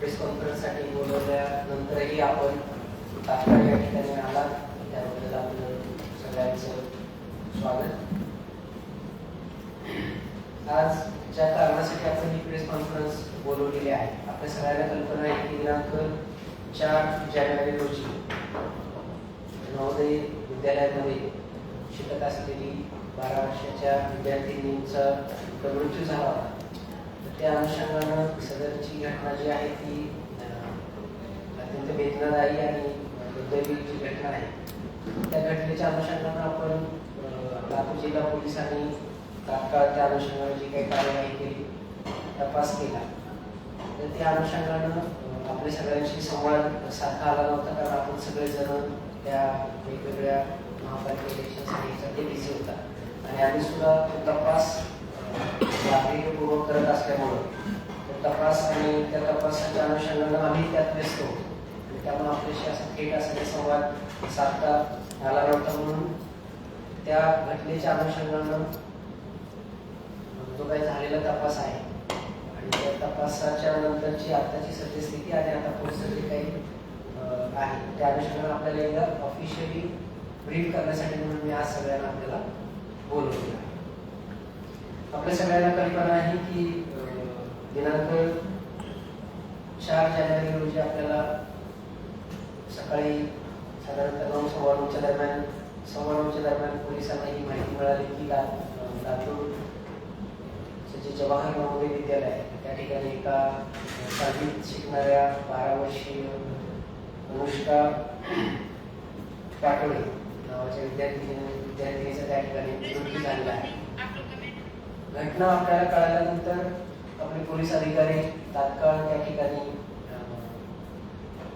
Press कॉन्फरन्ससाठी बोलवल्यानंतरही आपण तात्काळ या ठिकाणी आला त्याबद्दल आपलं सगळ्यांचं स्वागत. आज ज्या कारणासाठी आपण ही प्रेस कॉन्फरन्स बोलवलेली आहे आपल्या सगळ्यांना कल्पना आहे की दिनांक चार जानेवारी रोजी नवोदय विद्यालयामध्ये शिकत असलेली बारा वर्षाच्या विद्यार्थिनींचा मृत्यू झाला होता. त्या अनुषंगानं सदरची घटना जी आहे ती अत्यंत वेदनादायी आणि दुर्दैवी घटना आहे. त्या घटनेच्या अनुषंगानं आपण लातूर जिल्हा पोलिसांनी तात्काळ त्या अनुषंगानं जी काही कार्यवाही केली तपास केला. तर त्या अनुषंगानं आपल्या सगळ्यांशी संवाद साधता आला नव्हता कारण आपण सगळेजण त्या वेगवेगळ्या महापालिका इलेक्शनसाठी बिझी होता. आणि आम्ही सुद्धा तो तपास गांभीर्यपूर्वक करत असल्यामुळं तो तपास आणि त्या तपासाच्या अनुषंगानं आम्ही त्यात व्यस्त होतो. आणि त्यामुळे आपल्याशी असं थेट असलेले संवाद साधता आला नव्हता म्हणून त्या घटनेच्या अनुषंगानं जो काही झालेला तपास आहे आणि त्या तपासाच्या नंतरची आताची सद्यस्थिती आणि आता पुढचं जे काही आहे त्या अनुषंगानं आपल्याला एकदा ऑफिशियली ब्रीफ करण्यासाठी म्हणून मी आज सगळ्यांना आपल्याला बोलवलेलं आहे. आपल्या सगळ्यांना कल्पना आहे की दिनांक चार जानेवारी रोजी आपल्याला सकाळी साधारणतः नऊ सव्वा नऊच्या दरम्यान सव्वा नऊच्या दरम्यान पोलिसांना ही माहिती मिळाली की लातूर जे जवाहर नवोदय विद्यालय आहे त्या ठिकाणी एका साधीत शिकणाऱ्या बारा वर्षीय अनुष्का पाटोळे नावाच्या विद्यार्थी विद्यार्थिनीचा त्या ठिकाणी मृत्यू झालेला आहे. घटना आपल्याला कळाल्यानंतर आपले पोलीस अधिकारी तात्काळ त्या ठिकाणी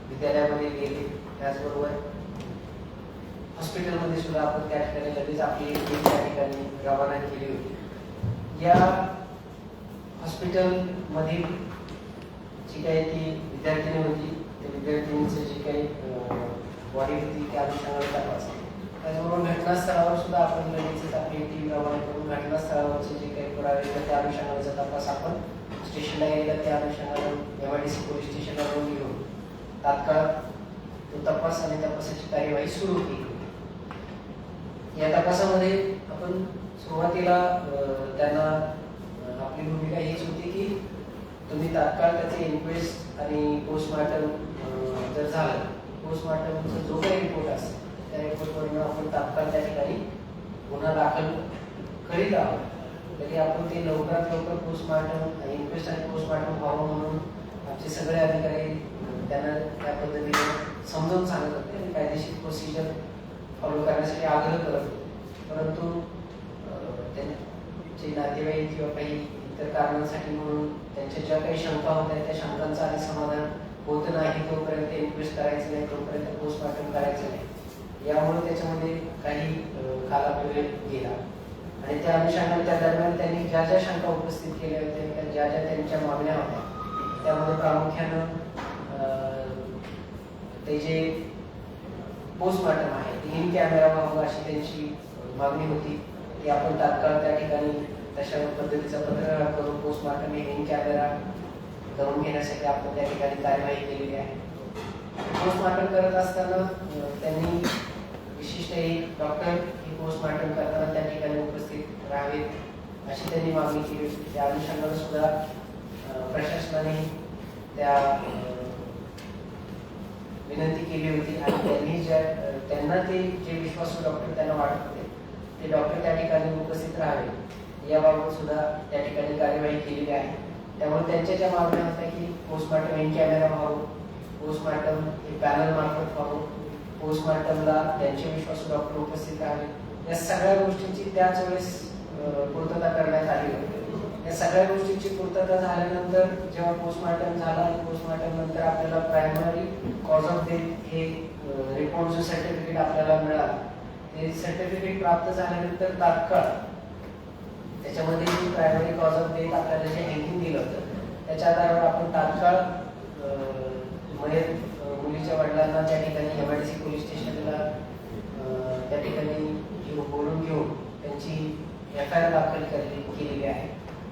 विद्यालयामध्ये गेले. त्याचबरोबर हॉस्पिटलमध्ये सुद्धा आपण त्या ठिकाणी लगेच आपली टीम त्या ठिकाणी रवाना केली होती. या हॉस्पिटलमधील जी काही ती विद्यार्थिनी होती त्या विद्यार्थिनीचं जी काही बॉडी होती त्या अनुषंगाने तपासली त्याचबरोबर घटनास्थळावर सुद्धा आपण लगेचच आपली टीम रवाना करून घटनास्थळावरचे जे पुरावे त्या अनुषंगाचा तपास आपण स्टेशनला गेला त्या अनुषंगानं M I D C police स्टेशनला जाऊन घेऊन तात्काळ तो तपास आणि तपासाची कार्यवाही सुरू केली या तपासामध्ये आपण सुरुवातीला अं, त्यांना आपली भूमिका हीच होती की तुम्ही तात्काळ त्याचे इन्क्वेस्ट आणि पोस्टमार्टम जर झालं पोस्टमार्टमचा जो काही रिपोर्ट असेल त्या रिपोर्टवरून आपण तात्काळ त्या ठिकाणी गुन्हा दाखल करीत आहोत. तरी आपण ते लवकरात लवकर पोस्टमार्टम इन्क्वेस्ट आणि पोस्टमार्टम व्हावं म्हणून आमचे सगळे अधिकारी त्यांना त्या पद्धतीने समजावून सांगत होते आणि कायदेशीर प्रोसिजर फॉलो करण्यासाठी आग्रह करत होते. परंतु त्यांचे नातेवाईक किंवा काही इतर कारणांसाठी म्हणून त्यांच्या ज्या काही शंका होत्या त्या शंकांचं आधी समाधान होत नाही तोपर्यंत इन्क्वेस्ट करायचं नाही तोपर्यंत पोस्टमार्टम करायचं नाही. यामुळे त्याच्यामध्ये काही अं, गेला. आणि त्या अनुषंगाने त्या दरम्यान त्यांनी ज्या ज्या शंका उपस्थित केल्या होत्या त्या ज्या ज्या त्यांच्या मागण्या होत्या त्यामध्ये प्रामुख्यानं ते जे पोस्टमार्टम आहे इन कॅमेरा व्हावं अशी त्यांची मागणी होती ती आपण तात्काळ त्या ठिकाणी तशा पद्धतीचा पत्रव्यवहार करून पोस्टमार्टम हे इन कॅमेरा करून घेण्यासाठी आपण त्या ठिकाणी कार्यवाही केलेली आहे. पोस्टमार्टम करत असताना त्यांनी विशिष्ट एक डॉक्टर पोस्टमार्टम करताना त्या ठिकाणी उपस्थित राहावेत अशी त्यांनी मागणी केली होती. त्या अनुषंगाने सुद्धा प्रशासनाने त्या विनंती केली होती. आणि त्यांनी ज्या त्यांना ते जे विश्वासू डॉक्टर त्यांना वाटत होते ते डॉक्टर त्या ठिकाणी उपस्थित राहावे. याबाबत सुद्धा त्या ठिकाणी कार्यवाही केलेली आहे. त्यामुळे त्यांच्या ज्या मागण्या होत्या की पोस्टमार्टम इन कॅमेरा व्हावं पोस्टमार्टम हे पॅनल मार्फत व्हावं पोस्टमार्टमला त्यांचे विश्वासू डॉक्टर उपस्थित राहावे. या सगळ्या गोष्टींची त्याच वेळेस पूर्तता करण्यात आली होती. या सगळ्या गोष्टींची पूर्तता झाल्यानंतर जेव्हा पोस्टमार्टम झाला आणि पोस्टमार्टम नंतर आपल्याला प्रायमरी कॉज ऑफ डेथ हे रिपोर्ट जो सर्टिफिकेट आपल्याला मिळालं ते सर्टिफिकेट प्राप्त झाल्यानंतर तात्काळ त्याच्यामध्ये जी प्रायमरी कॉज ऑफ डेथ आपल्याला जे हँगिंग दिलं होतं त्याच्या आधारावर आपण तात्काळ मयत मुलीच्या वडिलांना त्या ठिकाणी M I D C police स्टेशनला त्या ठिकाणी किंवा बोलून घेऊन त्यांची एफ आय आर दाखल केलेली आहे.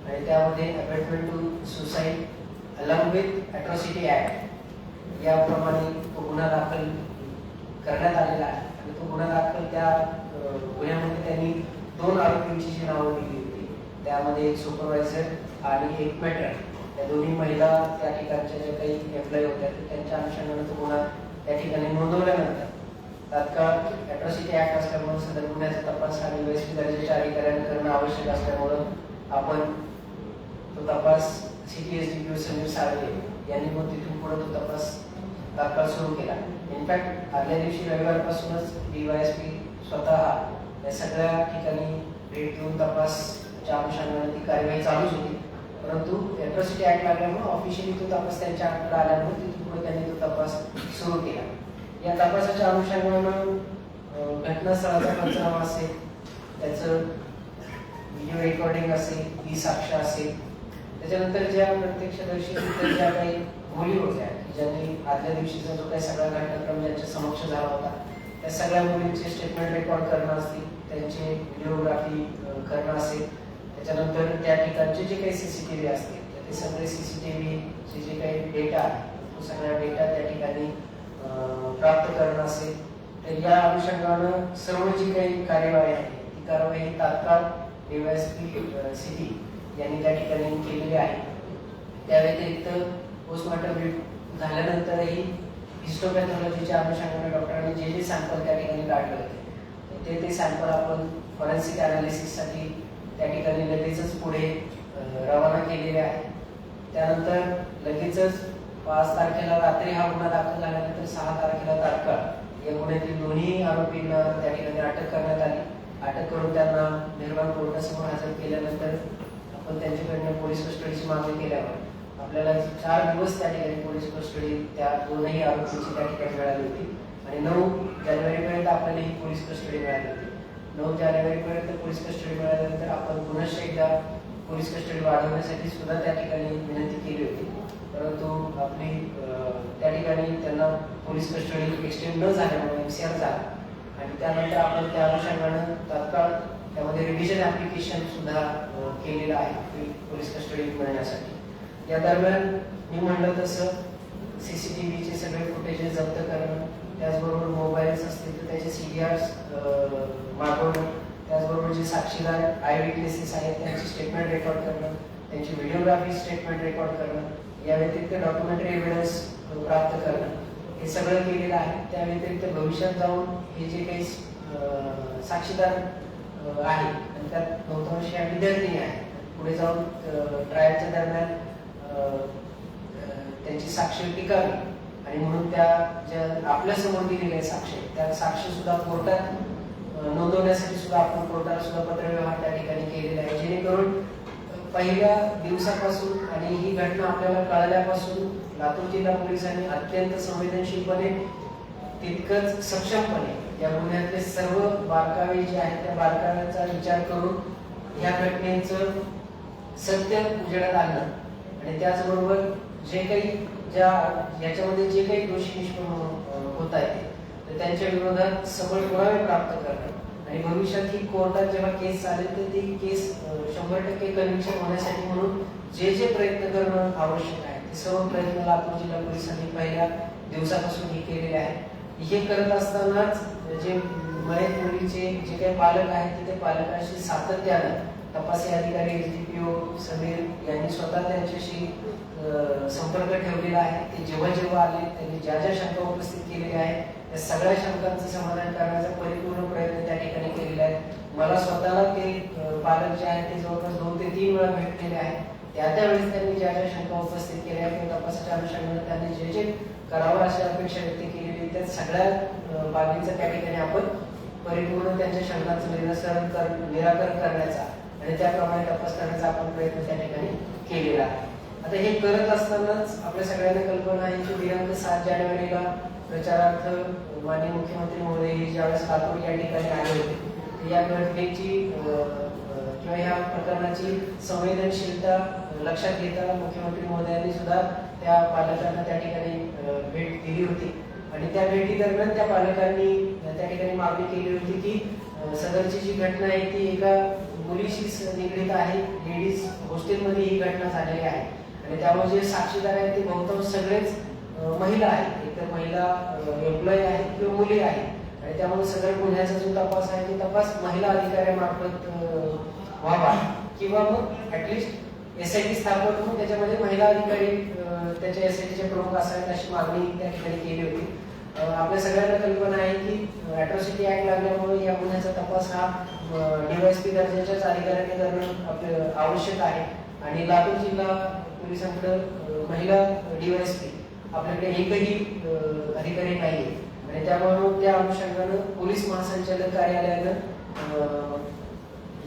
आणि त्यामध्ये abetment to suicide along with atrocity act याप्रमाणे तो गुन्हा दाखल करण्यात आलेला आहे. आणि तो गुन्हा दाखल त्या गुन्ह्यामध्ये त्यांनी दोन आरोपींची जी नावं दिली होती त्यामध्ये एक सुपरवायझर आणि एक मॅटर त्या दोन्ही महिला त्या ठिकाणच्या ज्या काही एम्प्लॉई होत्या तर त्यांच्या अनुषंगाने तो गुन्हा त्या ठिकाणी नोंदवल्यानंतर तात्काळ अट्रॉसिटी ऍक्ट असल्यामुळे सदर गुन्ह्याचा तपास आणि वैश्विक दर्जाच्या अधिकाऱ्यांनी करणं आवश्यक असल्यामुळं आपण तो तपास C T S D P Sameer Salve यांनी मग तिथून पुढे तो तपास तात्काळ सुरू केला. इनफॅक्ट आदल्या दिवशी रविवारपासूनच डी वाय एस पी स्वतः या सगळ्या ठिकाणी भेट देऊन तपासच्या अनुषंगाने ती कार्यवाही चालूच होती. परंतु अट्रॉसिटी ऍक्ट लागल्यामुळे ऑफिशियली तो तपास त्यांच्या हातात आल्यामुळे तिथून पुढे त्यांनी तो तपास सुरू केला. या तपासाच्या अनुषंगानं घटनास्थळाचा पंचनामा असेल त्याचं व्हिडिओ रेकॉर्डिंग असेल ई साक्ष असेल त्याच्यानंतर ज्या प्रत्यक्षदर्शी ज्या काही मुली होत्या ज्यांनी आदल्या दिवशीचा जो काही सगळा घटनाक्रम ज्यांच्या समक्ष झाला होता त्या सगळ्या मुलींचे स्टेटमेंट रेकॉर्ड करणं असतील त्यांचे व्हिडिओग्राफी करणं असेल त्याच्यानंतर त्या ठिकाणचे जे काही सी सी टी व्ही असतील तर ते सगळे सी सी टी व्हीचे जे काही डेटा आहे तो सगळा डेटा त्या ठिकाणी प्राप्त करणं असेल तर या अनुषंगानं सर्व जी काही कार्यवाही आहे ती कार्यवाही तात्काळ डीवायएसपी सिटी यांनी त्या ठिकाणी केलेली आहे. त्या व्यतिरिक्त पोस्टमॉर्टम झाल्यानंतरही हिस्टोपॅथॉलॉजीच्या अनुषंगाने डॉक्टरांनी जे जे सॅम्पल त्या ठिकाणी काढले होते ते ते सॅम्पल आपण फॉरेन्सिक अनालिसिससाठी त्या ठिकाणी लगेचच पुढे रवाना केलेले आहे. त्यानंतर लगेचच पाच तारखेला रात्री हा गुन्हा दाखल झाल्यानंतर सहा तारखेला तात्काळ. या गुन्ह्यातील दोन्ही आरोपींना त्या ठिकाणी अटक करण्यात आली. अटक करून त्यांना निर्माण कोर्टासमोर हजर केल्यानंतर आपण त्यांच्याकडनं पोलीस कस्टडीची मागणी केल्यावर आपल्याला चार दिवस त्या ठिकाणी पोलीस कस्टडी त्या दोनही आरोपींची त्या ठिकाणी मिळाली होती. आणि नऊ जानेवारीपर्यंत आपल्याला ही पोलीस कस्टडी मिळाली होती. नऊ जानेवारीपर्यंत पोलीस कस्टडी मिळाल्यानंतर आपण पुनश्च एकदा पोलीस कस्टडी वाढवण्यासाठी सुद्धा त्या ठिकाणी विनंती केली होती. परंतु आपली त्या ठिकाणी त्यांना पोलीस कस्टडी एक्सटेंड न झाल्यामुळे एमसीआर झाला. आणि त्यानंतर आपण त्या अनुषंगानं तात्काळ त्यामध्ये रिव्हिजन ऍप्लिकेशन सुद्धा केलेलं आहे पोलीस कस्टडी मिळण्यासाठी. या दरम्यान मी म्हणलं तसं सी सी टी व्हीचे सगळे फुटेजेस जप्त करणं त्याचबरोबर मोबाईल्स असतील तर त्याचे सी डी आर्स मागवणं त्याचबरोबर जे साक्षीदार आय विटनेसेस आहेत त्यांची स्टेटमेंट रेकॉर्ड करणं त्यांची व्हिडिओग्राफी स्टेटमेंट रेकॉर्ड करणं या व्यतिरिक्त डॉक्युमेंटरी एव्हिडन्स प्राप्त करणं हे सगळं केलेलं आहे. त्या व्यतिरिक्त भविष्यात जाऊन हे जे काही साक्षीदार आहे आणि त्यात बहुतांश या विद्यार्थी आहे. पुढे जाऊन ट्रायलच्या दरम्यान त्यांची साक्ष टिकावी आणि म्हणून त्या ज्या आपल्यासमोर दिलेल्या साक्ष त्या साक्ष सुद्धा कोर्टात नोंदवण्यासाठी सुद्धा आपण कोर्टाला सुद्धा पत्रव्यवहार त्या ठिकाणी केलेला आहे. जेणेकरून पहिल्या दिवसापासून आणि ही घटना आपल्याला कळल्यापासून लातूर जिल्हा पोलिसांनी अत्यंत संवेदनशीलपणे तितकंच सक्षमपणे या गुन्ह्यातले सर्व बारकावे जे आहेत त्या बारकाव्यांचा विचार करून या घटनेचं सत्य उजेडात आणलं. आणि त्याचबरोबर जे काही ज्या याच्यामध्ये जे काही दोषी निष्पन्न होत आहेत तर त्यांच्या विरोधात सबळ पुरावे प्राप्त करणं. आणि भविष्यात ही कोर्टात जेव्हा केस चालेल तर ती केस शंभर टक्के कनेक्शन होण्यासाठी म्हणून जे जे प्रयत्न करणं आवश्यक आहे ते सर्व प्रयत्न लातूर जिल्हा पोलिसांनी पहिल्या दिवसापासून हे केलेले आहे हे करत असतानाच जे मयत मुलीचे जे काही पालक आहेत ते पालकांशी सातत्यानं तपासी अधिकारी S D P O Sameer यांनी स्वतः त्यांच्याशी संपर्क ठेवलेला आहे. ते जेव्हा जेव्हा आले त्यांनी ज्या ज्या शंका उपस्थित केलेल्या आहेत या सगळ्या शंकांचं समाधान करण्याचा परिपूर्ण प्रयत्न त्या ठिकाणी केलेला आहे. मला स्वतःला ते पालक जे आहेत ते जवळपास दोन ते तीन वेळा भेटलेले आहेत. त्या त्यावेळेस त्यांनी ज्या ज्या शंका उपस्थित केल्या किंवा तपासाच्या अनुषंगाने त्यांनी जे जे करावं अशी अपेक्षा व्यक्त केलेली त्या सगळ्या बाबींचं त्या ठिकाणी आपण परिपूर्ण त्यांच्या शंकांचं निरासरण कर निराकरण करण्याचा आणि त्याप्रमाणे तपास करण्याचा आपण प्रयत्न त्या ठिकाणी केलेला आहे. आता हे करत असतानाच आपल्या सगळ्यांना कल्पना आहे की दिनांक सात जानेवारीला प्रचारार्थ माननीय मुख्यमंत्री महोदय हे ज्यावेळेस लातूर या ठिकाणी आले होते या घटनेची किंवा या प्रकरणाची संवेदनशीलता लक्षात घेता मुख्यमंत्री महोदयांनी सुद्धा त्या पालकांना त्या ठिकाणी भेट दिली होती. आणि त्या भेटी दरम्यान त्या पालकांनी त्या ठिकाणी मागणी केली होती की सदरची जी घटना आहे ती एका मुलीशी निगडीत आहे लेडीज हॉस्टेलमध्ये ही घटना झालेली आहे. आणि त्यामुळे जे साक्षीदार आहेत ते बहुतांश सगळेच महिला आहेत. त्या महिला एम्प्लॉई आहेत किंवा मुली आहेत. आणि त्यामुळे सगळ्या गुन्ह्याचा जो तपास आहे तो तपास महिला अधिकाऱ्यामार्फत व्हावा. किंवा मग ऍटलिस्ट एस आय टी स्थापन करून त्याच्यामध्ये महिला अधिकारी त्याच्या एस आय टीचे प्रमुख असावेत अशी मागणी त्या ठिकाणी केली होती. आपल्या सगळ्यांना कल्पना आहे की अॅट्रॉसिटी ऍक्ट लागल्यामुळे या गुन्ह्याचा तपास हा डीवायएसपी दर्जाच्याच अधिकाऱ्यांनी करणं आपलं आवश्यक आहे. आणि लातूर जिल्हा पोलिसांकडं महिला डीवायएसपी आपल्याकडे एकही अधिकारी नाही आणि त्यामुळे त्या अनुषंगानं पोलीस महासंचालक कार्यालयानं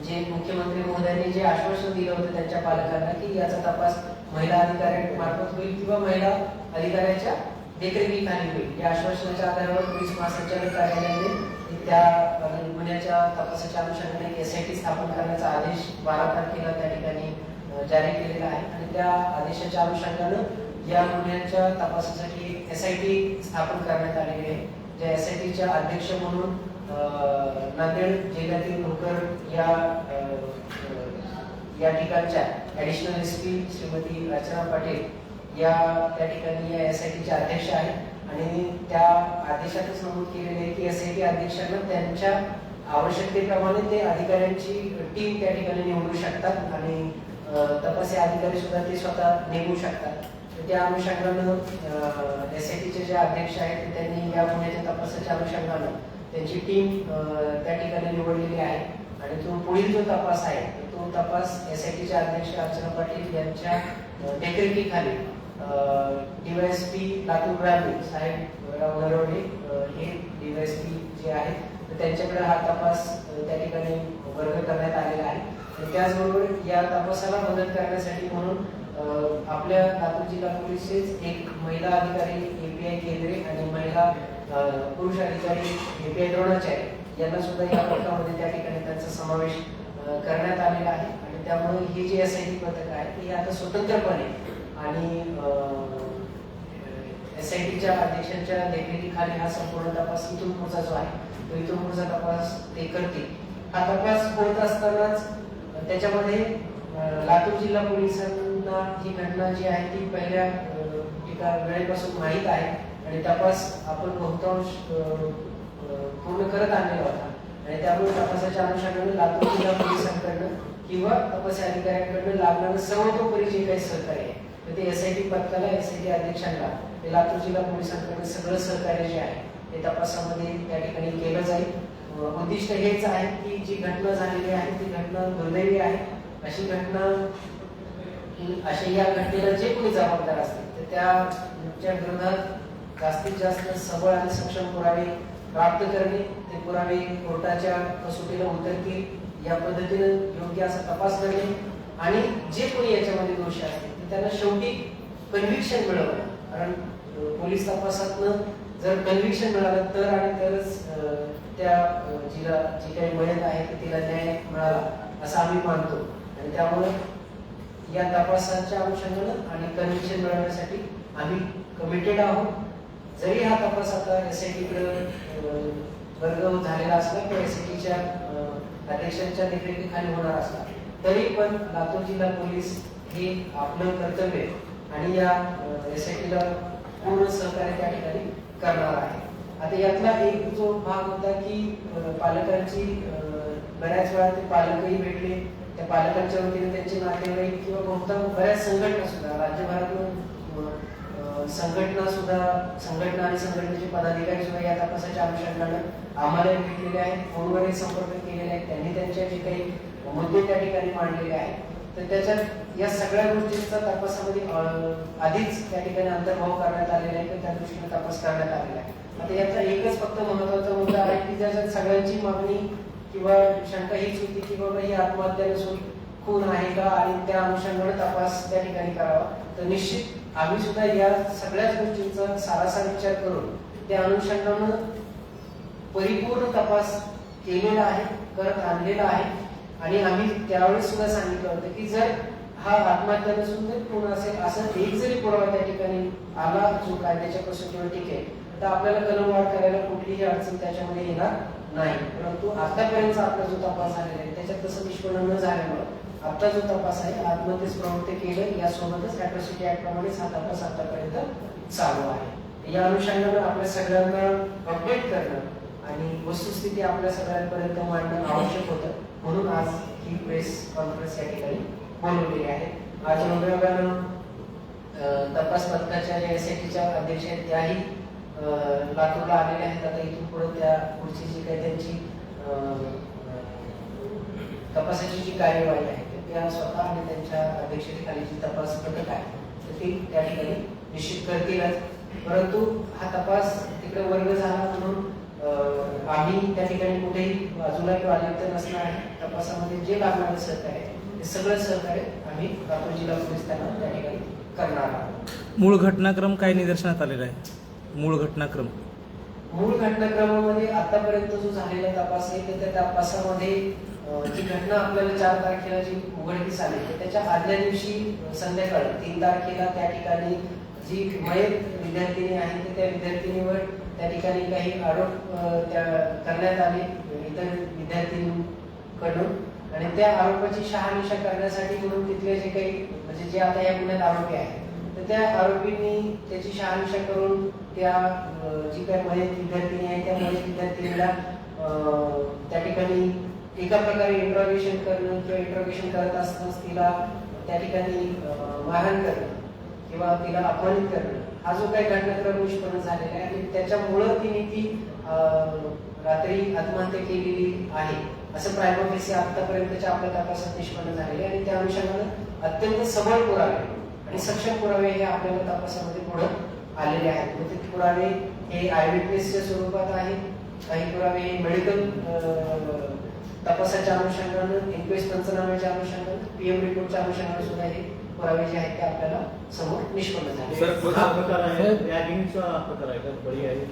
जे मुख्यमंत्री महोदयांनी जे आश्वासन दिलं होतं त्यांच्या पालकांना की याचा तपास महिला अधिकाऱ्यांमार्फत होईल किंवा महिला अधिकाऱ्याच्या देखरेखीखाली होईल. या आश्वासनाच्या आधारावर पोलीस महासंचालक कार्यालयाने त्या अं, गुन्ह्याच्या तपासाच्या अनुषंगाने एस आय टी स्थापन करण्याचा आदेश बारा तारखेला त्या ठिकाणी जारी केलेला आहे. आणि त्या आदेशाच्या अनुषंगानं या गुन्ह्यांच्या तपासासाठी एस आय टी स्थापन करण्यात आलेली आहे. ज्या एस आय टीच्या अध्यक्ष म्हणून नांदेड जिल्ह्यातील भोकर या या ठिकाणच्या additional S P Shrimati Archana Patil या त्या ठिकाणी या एस आय टीच्या अध्यक्ष आहेत. आणि त्या आदेशातच नमूद केलेले आहे की एस आय टी अध्यक्षांना त्यांच्या आवश्यकतेप्रमाणे ते अधिकाऱ्यांची टीम त्या ठिकाणी निवडू शकतात. आणि तपासी अधिकारी सुद्धा ते स्वतः नेमू शकतात. त्या अनुषंगानं एस आय टीचे जे अध्यक्ष आहेत त्यांनी या गुन्ह्याच्या तपासाच्या अनुषंगानं त्यांची टीम त्या ठिकाणी निवडलेली आहे. आणि तो पुढील जो तपास आहे तो तपास एस आय टीचे अध्यक्ष अर्चना पाटील यांच्या देखरेखीखाली डीवायएसपी लातूर ग्रामीण साहेब राव नरवडे हे डीवायएसपी जे आहेत तर त्यांच्याकडे हा तपास त्या ठिकाणी वर्ग करण्यात आलेला आहे. त्याचबरोबर या तपासाला मदत करण्यासाठी म्हणून आपल्या लातूर जिल्हा पोलिसचेच एक महिला अधिकारी एपीआय केंद्रे आणि महिला पुरुष अधिकारी एपीआय द्रोणाचार्य यांना सुद्धा या पथकामध्ये त्या ठिकाणी त्यांचा समावेश करण्यात आलेला आहे. आणि त्यामुळे हे जी एस आय टी पथक आहे ती आता स्वतंत्रपणे आणि एस आय टीच्या अध्यक्षांच्या देखरेखीखाली हा संपूर्ण तपास इथून पुढचा जो आहे तो इथून पुढचा तपास ते करतील. हा तपास होत असतानाच त्याच्यामध्ये लातूर जिल्हा पोलिसांना ही घटना जी आहे ती पहिल्या अं, एका वेळेपासून माहीत आहे आणि तपास आपण बहुतांश पूर्ण करत आणलेला होता आणि त्यामुळे तपासाच्या अनुषंगाने लातूर जिल्हा पोलिसांकडनं किंवा तपासी अधिकाऱ्यांकडनं लागणारं सर्वतोपरी जे काही सहकार्य आहे तर ते एस आय टी पथकाला एस आय टी अध्यक्षांना ते लातूर जिल्हा पोलिसांकडनं सगळं सहकार्य जे आहे ते तपासामध्ये त्या ठिकाणी केलं जाईल. उद्दिष्ट हेच आहे की जी घटना झालेली आहे ती घटना दुर्दैवी आहे. अशी घटना की अशा या घटनेला जे कोणी जबाबदार असतील तर त्या विरोधात जास्तीत जास्त सबळ आणि सक्षम पुरावे प्राप्त करणे ते पुरावे कोर्टाच्या कसोटीला उतरतील या पद्धतीनं योग्य असा तपास करणे आणि जे कोणी याच्यामध्ये दोषी असतील ते त्यांना शेवटी कन्व्हिक्शन मिळवणं. कारण पोलीस तपासातनं जर कन्व्हिक्शन मिळालं तर आणि तरच त्या जिला जी काही मयत आहे तिला न्याय मिळाला असं आम्ही मानतो. आणि त्यामुळे या तपासाच्या अनुषंगानं आणि कन्व्हिक्शन मिळवण्यासाठी आम्ही कमिटेड आहोत. जरी हा तपास आता एस आय टीकडे वर्ग झालेला असला किंवा एस आय टीच्या अध्यक्षांच्या देखरेखीखाली होणार असला तरी पण लातूर जिल्हा पोलीस हे आपलं कर्तव्य आणि या एस आय टीला पूर्ण सहकार्य त्या ठिकाणी करणार आहे. आता यातला एक जो भाग होता की पालकांची बऱ्याच वेळा ते पालकही भेटले त्या पालकांच्या वतीने त्यांचे नातेवाईक किंवा बहुता बऱ्याच संघटना सुद्धा राज्यभरातून संघटना सुद्धा संघटना आणि संघटनेचे पदाधिकारी सुद्धा या तपासाच्या अनुषंगानं आम्हाला भेटलेले आहेत फोनवरही संपर्क केलेले आहेत त्यांनी त्यांच्या जे काही मुद्दे त्या ठिकाणी मांडलेले आहेत. तर त्याच्यात या सगळ्या गोष्टींचा तपासामध्ये आधीच त्या ठिकाणी अंतर्भाव करण्यात आलेला आहे त्या दृष्टीने तपास करण्यात आलेला आहे. आता याचा एकच फक्त महत्त्वाचा मुद्दा आहे की ज्याच्यात सगळ्यांची मागणी किंवा शंका हीच होती की बाबा ही आत्महत्या नसून खून आहे का? आणि त्या अनुषंगाने तपास त्या ठिकाणी करावा. तर निश्चित आम्ही सुद्धा या सगळ्याच गोष्टींचा सारासार विचार करून त्या अनुषंगानं परिपूर्ण तपास केलेला आहे करत आणलेला आहे. आणि आम्ही त्यावेळेस सुद्धा सांगितलं होतं की जर हा आत्महत्या नसून जर खून असेल असं एक जरी पुरावा त्या ठिकाणी आला जो कायद्याच्या ठीक आहे तर आपल्याला कलमवाढ करायला कुठलीही अडचण त्याच्यामध्ये येणार नाही. परंतु आतापर्यंत आपला जो तपास झालेला आहे त्याच्यात तसं निष्पन्न न झाल्यामुळं आता जो तपास आहे आत्महत्येस प्रवृत्त केलं यासोबतच अॅट्रॉसिटी ऍक्ट प्रमाणेच हा तपास आतापर्यंत चालू आहे. या अनुषंगानं आपल्या सगळ्यांना अपडेट करणं आणि वस्तुस्थिती आपल्या सगळ्यांपर्यंत मांडणं आवश्यक होतं. म्हणून आज ही प्रेस कॉन्फरन्स या ठिकाणी बोलवलेली आहे. आज वेगवेगळ्या तपास पथकाच्या एस आय टीच्या अध्यक्ष आहेत त्याही लातूरला आलेल्या आहेत. आता इथून पुढे त्या पुढची जी काही त्यांची तपासाची जी कार्यवाही आहे त्या स्वतः आणि त्यांच्या अध्यक्षतेखाली जी तपास पथक आहे. तर ती त्या ठिकाणी निश्चित करतीलच. परंतु हा तपास तिकडे वर्ग झाला म्हणून आम्ही त्या ठिकाणी कुठेही बाजूला किंवा आलिप्त नसणार आहे. तपासामध्ये जे लागणारे सहकार्य आहे, ते सगळं सहकार्य आम्ही लातूर जिल्हा पोलीस त्यांना त्या ठिकाणी करणार आहोत. मूळ घटनाक्रम काय निदर्शनात आलेला आहे? मूळ घटनाक्रम. मूळ घटनाक्रमामध्ये आतापर्यंत जो झालेला तपास आहे तर त्या तपासामध्ये जी घटना आपल्याला चार तारखेला जी उघडकीस आली तर त्याच्या आदल्या दिवशी संध्याकाळी तीन तारखेला त्या ठिकाणी जी मयत विद्यार्थिनी आहे तर त्या विद्यार्थिनीवर त्या ठिकाणी काही आरोप त्या करण्यात आले इतर विद्यार्थिनीकडून. आणि त्या आरोपाची शहानिशा करण्यासाठी म्हणून तिथले जे काही म्हणजे जे आता या गुन्ह्यात आरोपी आहेत तर त्या आरोपींनी त्याची शहानिशा करून त्या जी काही मयत विद्यार्थिनी आहे त्या मयत विद्यार्थिनीला त्या ठिकाणी एका प्रकारे इंट्रॉगेशन करणं किंवा इंट्रॉगेशन करत असताना तिला त्या ठिकाणी अं, मारहाण करणं किंवा तिला अपमानित करणं हा जो काही घटनाक्रम निष्पन्न झालेला आहे आणि त्याच्यामुळं तिने ती रात्री आत्महत्या केलेली आहे असं प्रायमोफेसी आतापर्यंतच्या आपल्या तपासात निष्पन्न झालेले आहे आणि त्या अनुषंगानं अत्यंत सबळ पुरावे आणि सक्षम पुरावे हे आपल्याला तपासामध्ये पुढे आलेले आहेत. म्हणजे ते पुरावे हे आय विटनेसच्या स्वरूपात आहेत. काही पुरावे हे मेडिकल तपासाच्या अनुषंगानं इन्क्वेस्ट पंचनाम्याच्या अनुषंगानं पीएम रिपोर्टच्या अनुषंगानं सुद्धा हे पुरावे जे आहेत ते आपल्याला समोर निष्पन्न झाले सर हा. प्रकार आहे? साहेब. रॅगिंगचा प्रकार आहे का? बळी आहे?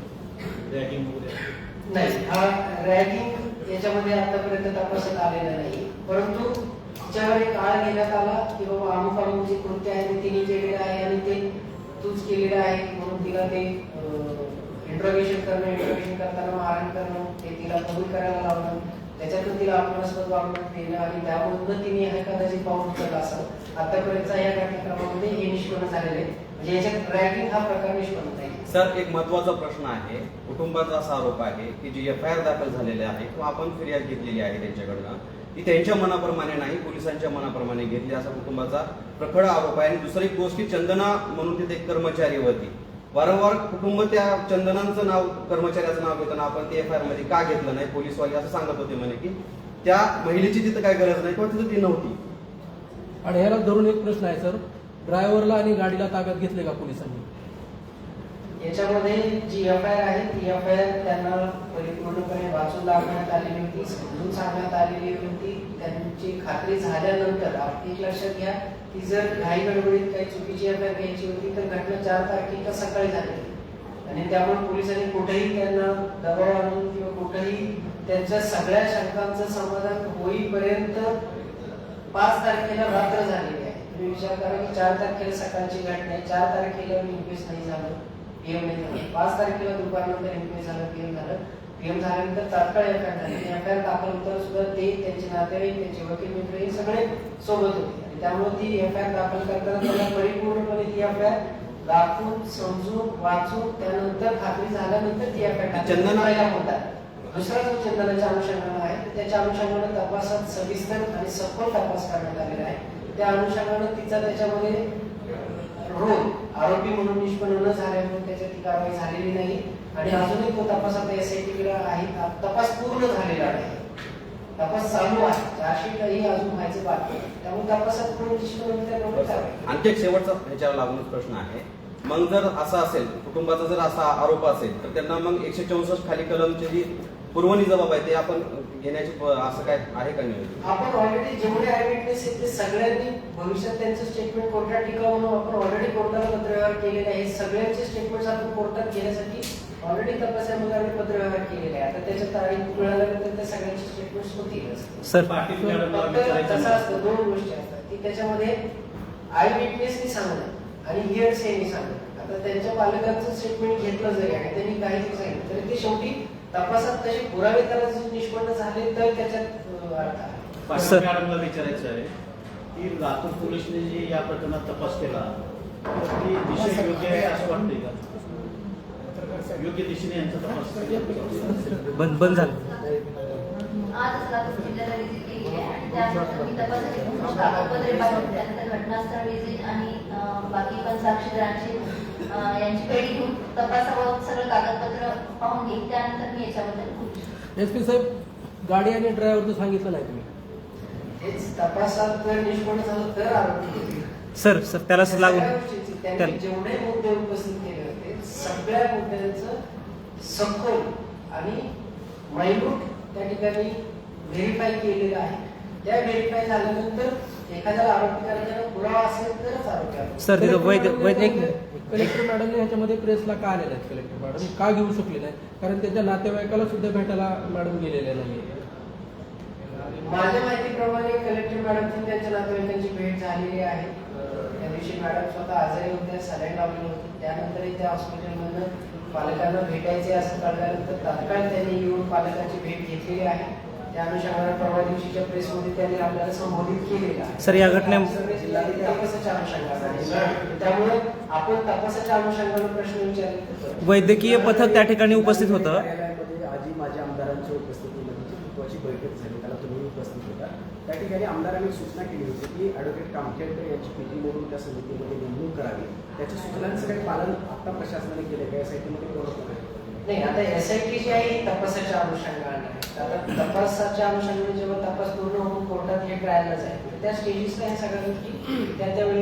रॅगिंग वगैरे नाही. हा रॅगिंग याच्यामध्ये आतापर्यंत तपासात आलेला नाही. परंतु आमच्याकडे काळ घेण्यात आला की बाबा अमुक अमुक जे कृत्य आहे ते तिने केलेलं आहे आणि ते तूच केलेलं आहे म्हणून तिला ते इंट्रोगेशन करणं इंट्रोगेशन करताना मारण करणं ते तिला कबूल करायला लावणं त्याच्यातून तिला अपमानास्पद वागणूक देणं आणि त्यामधून तिने हा कदाचित पाऊल उचलला असं. आतापर्यंतचा या कार्यक्रमामध्ये हे निष्पन्न झालेलं आहे. म्हणजे याच्यात रॅगिंग हा प्रकार निष्पन्न नाही सर एक महत्त्वाचा प्रश्न आहे. कुटुंबाचा असा आरोप आहे की जी एफ आय आर दाखल झालेली आहे किंवा आपण फिर्याद घेतलेली आहे त्यांच्याकडनं. ती त्यांच्या मनाप्रमाणे नाही पोलिसांच्या मनाप्रमाणे घेतली असा कुटुंबाचा प्रखड आरोप आहे. आणि दुसरी एक चंदना म्हणून तिथे एक कर्मचारी होती. वारंवार कुटुंब त्या चंदनांचं नाव कर्मचाऱ्याचं नाव घेताना आपण ते एफ आय आरमध्ये का घेतलं नाही पोलीसवाले असं सांगत होते म्हणे की त्या महिलेची तिथं काय गरज नाही किंवा तिथं ती नव्हती. आणि ह्याला धरून एक प्रश्न आहे सर. ड्रायव्हरला आणि गाडीला ताब्यात घेतले का पोलिसांनी? याच्यामध्ये जी एफ आय आर आहे ती एफ आय आर त्यांना परिपूर्णपणे वाचून दाखवण्यात आलेली होती समजून सांगण्यात आलेली होती. त्यांची खात्री झाल्यानंतर आपली एक लक्षात घ्या की जर घाई गडबडीत काही चुकीची एफ आय आर घ्यायची होती तर घटना चार तारखेला सकाळी झाली. आणि त्यामुळे पोलिसांनी कुठेही त्यांना दबाव आणून किंवा कुठेही त्यांच्या सगळ्या शंकांचं समाधान होईपर्यंत पाच तारखेला रात्र झालेली आहे. तुम्ही विचार करा की चार तारखेला सकाळची घटना आहे चार तारखेला इन्क्वेस्ट नाही झालं. पीएम नाही झालं पाच तारखेला दुपारनंतर इन्क्वेस्ट झालं पीएम झालं. पीएम झाल्यानंतर तात्काळ एफ आय झाली एफ आय दाखल होताना सुद्धा ते त्यांचे नातेवाईक त्यांचे वकील मित्र हे सगळे सोबत होते. आणि त्यामुळे ती एफ आय दाखल करताना त्यांना परिपूर्णपणे ती एफ आय दाखवून समजून वाचून त्यानंतर खात्री झाल्यानंतर ती एफ आय चंदना- मुद्दा दुसरा जो चंदनाच्या अनुषंगानं आहे त्याच्या अनुषंगानं तपासात सविस्तर आणि सखोल तपास करण्यात आलेला आहे. त्या अनुषंगानं तिचा त्याच्यामध्ये रोल आरोपी म्हणून निष्पन्न न झाल्यामुळे त्याच्यात कारवाई झालेली नाही. आणि अजूनही तो तपासात एस आय टीकडे आहे. तपास पूर्ण झालेला नाही. तपास चालू आहे. चार्जशीटही अजून व्हायचं बाकी त्यामुळे तपासात पूर्ण निष्पन्न आणखी एक शेवटचा ह्याच्यावर लागूनच प्रश्न आहे. मग जर असा असेल कुटुंबाचा जर असा आरोप असेल तर त्यांना मग एकशे चौसष्ट खाली कलमची जी पूर्वनी जबाब आहे ते आपण घेण्याची असं काय आहे का नियोजन आपण ऑलरेडी जेवढे आय विटनेस आहेत ते सगळ्यांनी भविष्यात त्यांचं स्टेटमेंट कोर्टात टिकावं म्हणून आपण ऑलरेडी कोर्टाला पत्रव्यवहार केलेले आहे सगळ्यांचे स्टेटमेंट आपण कोर्टात घेण्यासाठी ऑलरेडी तपासामध्ये आम्ही पत्रव्यवहार केलेले आहे आता त्याच्या तारीख मिळाल्यानंतर त्या सगळ्यांचे स्टेटमेंट होतीलच सर फक्त कसं नाही. असतं दोन गोष्टी असतात. की त्याच्यामध्ये आय विटनेसनी सांगणं आणि हिअरसेनी सांगणं. आता त्यांच्या पालकांचं स्टेटमेंट घेतलं जरी आणि त्यांनी काहीतरी सांगितलं तरी ते शेवटी तपासात तसे पुरावे जर निष्पन्न झाले तर त्याच्यात अर्थ आहे. पाटील सर. मॅडमला विचारायचं आहे की लातूर पोलिसने जे या प्रकरणात तपास केला तर ती दिशा योग्य आहे असं वाटतंय का? योग्य दिशेने यांचा तपास बंद बंद झालं. आजच लातूर जिल्ह्याला व्हिजिट केली आहे आणि त्यानंतर मी तपासाची पूर्ण कागदपत्रे पाहिली त्यानंतर घटनास्थळ व्हिजिट आणि बाकी पण साक्षीदारांची यांची पेढी घेऊन तपासावर सगळं कागदपत्र पाहून घेईन त्यानंतर मी याच्याबद्दल एस पी साहेब गाडी आणि ड्रायव्हरचं सांगितलं नाही तुम्ही हेच तपासात जर निष्पन्न झालं तर आरोपी. सर सर त्याला लागून जेवढे मुद्दे उपस्थित केले होते सगळ्या मुद्द्यांचं सखोल आणि मायन्यूट त्या ठिकाणी व्हेरीफाय केलेलं आहे त्या व्हेरीफाय झाल्यानंतर एखाद्याला आरोपी करायचा पुरावा असेल तरच आरोपी. सर तिथं वैद्य वैद्य एक कलेक्टर मॅडमने ह्याच्यामध्ये प्रेसला का आलेल्या आहेत? कलेक्टर मॅडम का घेऊ शकले नाही? कारण त्यांच्या नातेवाईकाला सुद्धा भेटायला मॅडम गेलेल्या नाही माझ्या माहितीप्रमाणे कलेक्टर मॅडमची त्यांच्या नातेवाईकांची भेट झालेली आहे. त्या दिवशी मॅडम स्वतः आजारी होत्या सलाईन लावली होती. त्यानंतरही त्या हॉस्पिटलमधनं पालकांना भेटायचे असं कळल्यानंतर तात्काळ त्यांनी येऊन पालकांची भेट घेतलेली आहे. त्या अनुषंगाने परवा दिवशीच्या प्रेसमध्ये त्यांनी आपल्याला संबोधित केलेलं आहे. सर, या घटने- जिल्हाधिकारी तपासाच्या अनुषंगाने आहे. त्यामुळे आपण तपासाच्या अनुषंगाने प्रश्न विचारले. वैद्यकीय पथक त्या ठिकाणी उपस्थित होतं. आजी माझ्या आमदारांच्या उपस्थितीमध्ये महत्वाची बैठक झाली त्याला तुम्ही उपस्थित होता. त्या ठिकाणी आमदारांनी सूचना केली होती की ॲडव्होकेट कामखेडकर यांची पीटी म्हणून त्या समितीमध्ये नेमणूक करावी. त्याच्या सूचनांचं काही पालन आता प्रशासनाने केलं का? या साहित्यामध्ये कोण होतं? नाही आता एस आय टी जी आहे तपासाच्या अनुषंगाने आहे. आता तपासाच्या अनुषंगाने जेव्हा तपास पूर्ण होऊन कोर्टात हे ट्रायलला जाईल त्या स्टेजेसला ह्या सगळ्या गोष्टी त्या त्यावेळी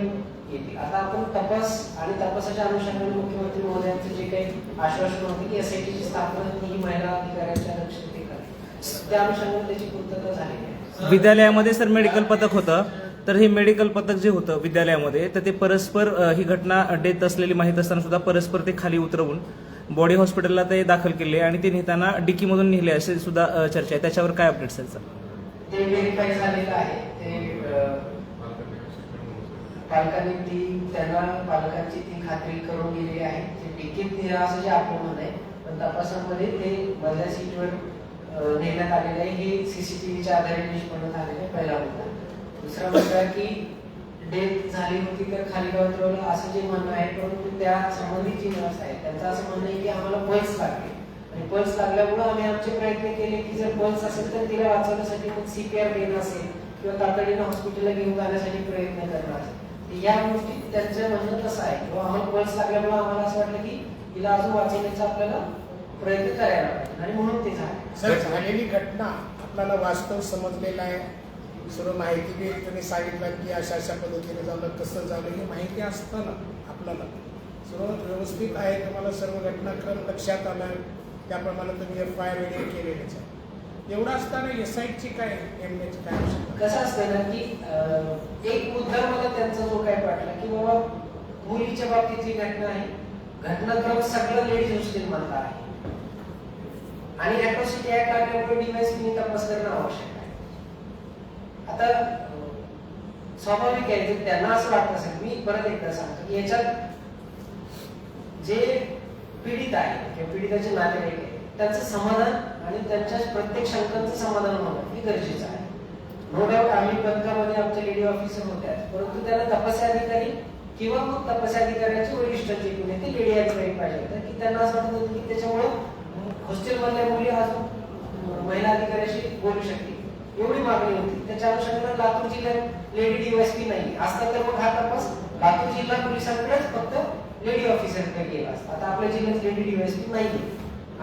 येतील आता आपण तपास आणि तपासाच्या अनुषंगाने मुख्यमंत्री महोदयांचं जे काही आश्वासन होते की स्थापना ही महिला अधिकाऱ्यांच्या दक्षतेखाली त्या अनुषंगाने त्याची पूर्तता आहे. विद्यालयामध्ये सर मेडिकल पथक होतं. तर हे मेडिकल पथक जे होतं विद्यालयामध्ये तर ते परस्पर ही घटना डेथ असलेली माहीत असताना सुद्धा परस्पर ते खाली उतरवून बॉडी हॉस्पिटलला ते दाखल केले आणि ते नेताना डिकीमधून नेले असे सुद्धा चर्चा आहे. त्याच्यावर काय अपडेट सर? ते व्हेरीफाय झालेलं आहे. ते पालकांनी ती त्यांना पालकांची ती खात्री करून दिलेली आहे. ते टिकीत दिलं असं जे आपण म्हणत आहे. पण तपासामध्ये ते मधल्या सीटवर नेण्यात आलेलं आहे. हे सीसीटीव्हीच्या आधारे निष्पन्न झालेलं आहे पहिला मुद्दा. दुसरा मुद्दा की डेथ झाली होती तर खाली उतरवलं असं जे म्हणणं आहे परंतु त्या संबंधित जी नर्स आहे त्यांचं असं म्हणणं आहे की आम्हाला पल्स लागले. आणि पल्स लागल्यामुळे आम्ही आमचे प्रयत्न केले की जर पल्स असेल तर तिला वाचवण्यासाठी मग सीपीआर देणं असेल किंवा तातडीनं हॉस्पिटलला घेऊन जाण्यासाठी प्रयत्न करणं असेल. या गोष्टी त्यांचं म्हणणं तसं आहे. किंवा आम्हाला पल्स लागल्यामुळे आम्हाला असं वाटलं की तिला अजून वाचवण्याचा आपल्याला प्रयत्न करायला पाहिजे आणि म्हणून ते झालं. सर झालेली घटना आपल्याला वास्तव समजलेलं आहे. सर्व माहिती बी तुम्ही सांगितलं की अशा अशा पद्धतीने झालं कसं झालं ही माहिती असताना आपल्याला सर्व व्यवस्थित आहे. तुम्हाला सर्व घटनाक्रम लक्षात आला. त्याप्रमाणे तुम्ही एफ आय आर वगैरे केलेलेच आहे. एवढं असताना एसआयची काय नेमण्याची काय कसं असतं ना की एक मुद्दा मला त्यांचा जो काय वाटला की बाबा मुलीच्या बाबतीत जी घटना आहे. घटनाक्रम सगळं लेडीज हॉस्टेल मधला आहे. आणि अॅट्रॉसिटी ऍक्ट आल्यामुळे मी तपास करणं आवश्यक आहे. आता स्वाभाविक आहे त्यांना असं वाटत असेल. मी परत एकदा सांगतो की याच्यात जे पीडित आहे किंवा पीडिताचे नातेवाईक आहे त्यांचं समाधान आणि त्यांच्या प्रत्येक शंकांचं समाधान होणं ही गरजेचं आहे. नो डाऊट आम्ही पथकामध्ये आमच्या लेडी ऑफिसर होत्या परंतु त्याला तपासी अधिकारी किंवा मग तपस्या अधिकाऱ्याचे वरिष्ठ जे कोणी ते लेडी अधिकारी पाहिजे होते. की त्यांना असं वाटत होतं की त्याच्यामुळं हॉस्टेलमधल्या मुली हा महिला अधिकाऱ्याशी बोलू शकतील. एवढी मागणी होती. त्याच्या अनुषंगाने लातूर जिल्ह्यात लेडी डीवायसपी नाही. असता तर मग हा तपास लातूर जिल्हा पोलिसांकडेच फक्त लेडी ऑफिसरकडे गेला असता. आता आपल्या जिल्ह्यात लेडी डीवायसपी नाही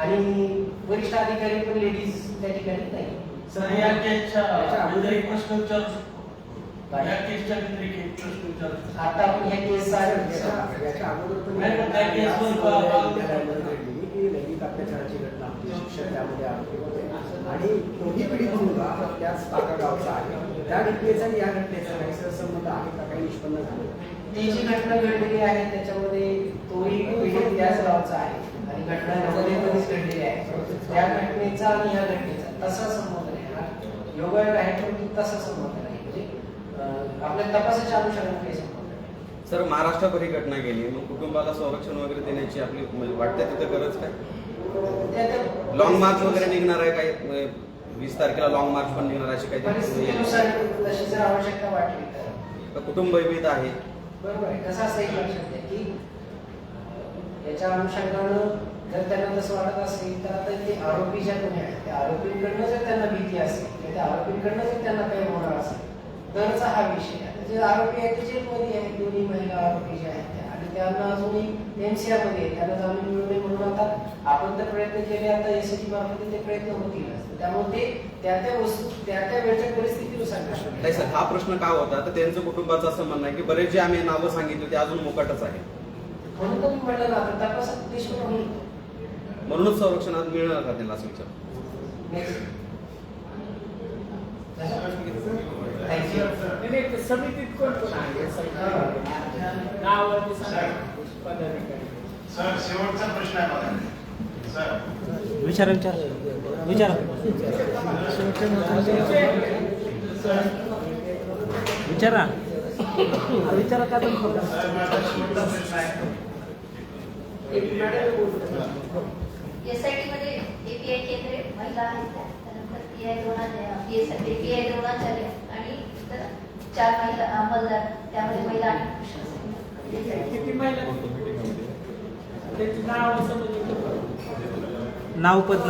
आणि वरिष्ठ अधिकारी पण लेडीज त्या ठिकाणी नाही. सर या केसच्या याच्या अगोदर व्यतिरिक्त एक प्रश्न विचारू शकतो. या केसच्या व्यतिरिक्त एक प्रश्न विचारू शकतो. आता आपण ह्या केसचा याच्या अगोदर पण त्या केसवर लैंगिक अत्याचाराची घटना होती. शिक्षक त्यामध्ये आरोपी होते. आणि तोही पीडित मुलगा त्याच टाका गावचा आहे. त्या घटनेचा आणि या घटनेचा काही सहसंबंध आहे का? काही निष्पन्न झालं. ती जी घटना घडलेली आहे त्याच्यामध्ये तोही पीडित त्याच गावचा आहे. घटना नवोदयमध्येच घडलेली आहे. परंतु त्या घटनेचा आणि या घटनेचा तसा संबंध नाही. हा योगायोग आहे परंतु तसा संबंध नाही. म्हणजे आपल्या तपासाच्या अनुषंगाने काही संबंध नाही. सर महाराष्ट्रभर ही घटना गेली मग कुटुंबाला संरक्षण वगैरे देण्याची आपली म्हणजे वाटते तिथं गरज काय? लॉंग मार्च वगैरे निघणार आहे काही? म्हणजे वीस तारखेला लॉंग मार्च पण निघणार अशी काही आवश्यकता वाटली तर. का कुटुंबविध आहे. बरोबर आहे. कसं असं एक लक्षात घ्या की याच्या अनुषंगानं जर त्यांना तसं वाटत असेल तर आता ते आरोपी ज्या कोणी आहेत. त्या आरोपींकडनं जर त्यांना भीती असेल किंवा त्या आरोपींकडनं जर त्यांना काही होणार असेल तरचा हा विषय आहे. जे आरोपी आहेत ते जेलमध्ये आहेत दोन्ही महिला आरोपी जे आहेत त्या आणि त्यांना अजूनही एमसीआरमध्ये आहेत. त्यांना जामीन मिळू नये म्हणून आता आपण तर प्रयत्न केले आता एस टी मार्फत ते प्रयत्न होतीलच त्यामुळे ते त्या त्या वस्तू त्या त्या वेळच्या परिस्थितीनुसार नाही सर हा प्रश्न का होता? तर त्यांचं कुटुंबाचं असं म्हणणं आहे की बरेच जे आम्ही नावं सांगितली ते अजून मुकाटच आहे. म्हणून तर मी म्हटलं ना आता तपासात निष्पन्न होईल? म्हणूनच संरक्षणात मिळणार का त्यांना असं विचार? समितीत कोण कोण आहे? शेवटचा प्रश्न आहे विचारा विचारा विचारा. विचारा. विचारा का तुम्ही? एसआयटी मध्ये एपीआय केंद्रे महिला आहेत त्या. त्यानंतर पीआय द्रोणाचार्य एपीआय द्रोणाचार्य आणि इतर चार महिला अंमलदार त्यामध्ये महिला आणि पुरुष नाव असं म्हणजे नाव पद.